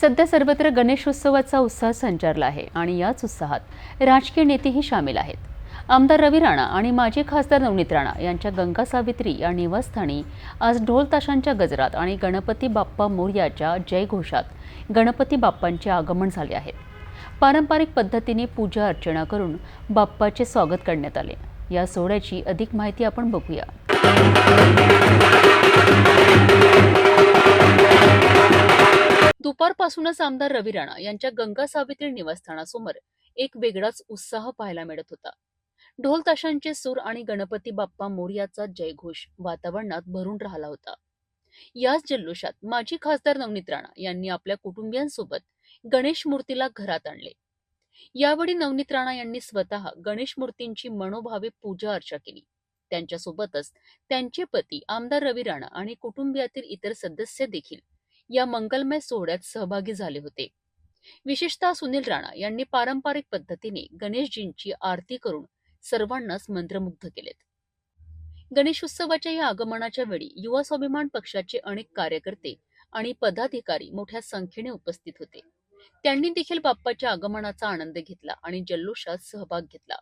सध्या सर्वत्र गणेशोत्सवाचा उत्साह संचारला आहे आणि याच उत्साहात राजकीय नेतेही सामील आहेत. आमदार रवी राणा आणि माजी खासदार नवनीत राणा यांच्या गंगा सावित्री या निवासस्थानी आज ढोल ताशांच्या गजरात आणि गणपती बाप्पा मोर्याच्या जयघोषात गणपती बाप्पांचे आगमन झाले आहे. पारंपरिक पद्धतीने पूजा अर्चना करून बाप्पाचे स्वागत करण्यात आले. या सोहळ्याची अधिक माहिती आपण बघूया. दुपारपासूनच आमदार रवी राणा यांच्या गंगा सावित्री निवासस्थानासमोर एक वेगळाच उत्साह पाहायला मिळत होता. ढोल ताशांचे सूर आणि गणपती बाप्पा मोर्याचा जयघोष वातावरणात भरून राहिला होता. याच जल्लोषात माजी खासदार नवनीत राणा यांनी आपल्या कुटुंबियांसोबत गणेश मूर्तीला घरात आणले. यावेळी नवनीत राणा यांनी स्वतः गणेश मूर्तींची मनोभावे पूजा अर्चा केली. त्यांच्यासोबतच त्यांचे पती आमदार रवी राणा आणि कुटुंबियातील इतर सदस्य देखील या मंगलमय सोहळ्यात सहभागी झाले होते. विशेषतः सुनील राणा यांनी पारंपरिक पद्धतीने गणेशजींची आरती करून सर्वांनाच मंत्रमुग्ध केलेत. गणेशोत्सवाच्या या आगमनाच्या वेळी युवा स्वाभिमान पक्षाचे अनेक कार्यकर्ते आणि पदाधिकारी मोठ्या संख्येने उपस्थित होते. त्यांनी देखील बाप्पाच्या आगमनाचा आनंद घेतला आणि जल्लोषात सहभाग घेतला.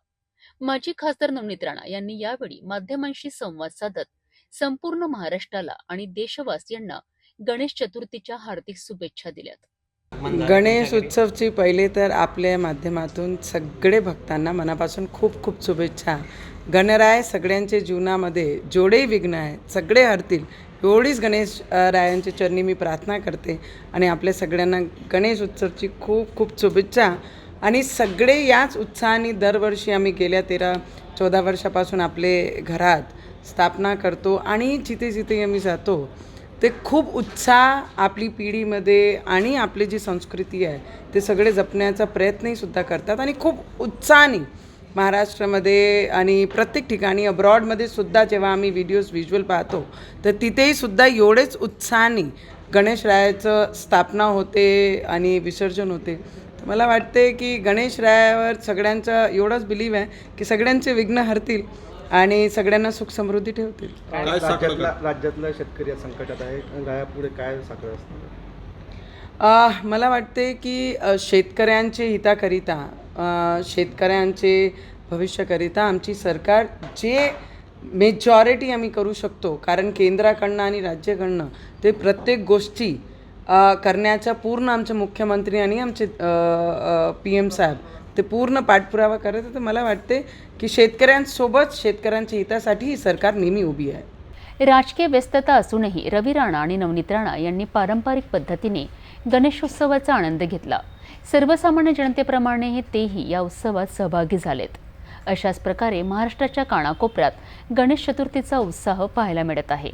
माजी खासदार नवनीत राणा यांनी यावेळी माध्यमांशी संवाद साधत संपूर्ण महाराष्ट्राला आणि देशवासियांना गणेश चतुर्थीच्या हार्दिक शुभेच्छा दिल्यात. गणेश उत्सवची पहिले तर आपल्या माध्यमातून सगळे भक्तांना मनापासून खूप खूप शुभेच्छा. गणराय सगळ्यांच्या जीवनामध्ये जेवढेही विघ्न आहेत सगळे हरतील. एवढीच गणेश अ, रायांच्या चरणी मी प्रार्थना करते आणि आपल्या सगळ्यांना गणेश उत्सवची खूप खूप शुभेच्छा. आणि सगळे याच उत्साहाने दरवर्षी आम्ही गेल्या तेरा चौदा वर्षापासून आपले घरात स्थापना करतो आणि जिथे जिथे आम्ही जातो ते खूप उत्साह आपली पिढीमध्ये आणि आपली जी संस्कृती आहे ते सगळे जपण्याचा प्रयत्नही सुद्धा करतात आणि खूप उत्साहाने महाराष्ट्रामध्ये आणि प्रत्येक ठिकाणी अब्रॉडमध्ये सुद्धा जेव्हा आम्ही व्हिडिओज व्हिज्युअल पाहतो तर तिथेही सुद्धा एवढेच उत्साहाने गणेशरायाचं स्थापना होते आणि विसर्जन होते. मला वाटते की गणेशरायावर सगळ्यांचा एवढाच बिलीव आहे की सगळ्यांचे विघ्न हरतील आणि सगळ्यांना सुख समृद्धी ठेवतील. काय राज्यातला राज्यातला शेतकरी या संकटात आहे? गायापुढे काय साखर असणार? अ, मला वाटते की शेतकऱ्यांचे हिताकरिता शेतकऱ्यांचे भविष्याकरिता आमची सरकार जे मेजॉरिटी आम्ही करू शकतो कारण केंद्राकडनं आणि राज्याकडनं ते प्रत्येक गोष्टी करण्याचा पूर्ण आमचे मुख्यमंत्री आणि आमचे पी एम साहेब ते पूर्ण पाठपुरावा करत आहेत. तर मला वाटते की शेतकऱ्यांसोबत शेतकऱ्यांच्या हितासाठी ही सरकार नेहमी उभी आहे. राजकीय व्यस्तता असूनही रवी राणा आणि नवनीत राणा यांनी पारंपरिक पद्धतीने गणेशोत्सवाचा आनंद घेतला. सर्वसामान्य जनतेप्रमाणे तेही या उत्सवात सहभागी झालेत. अशाच प्रकारे महाराष्ट्राच्या कानाकोपऱ्यात गणेश चतुर्थीचा उत्साह पाहायला मिळत आहे.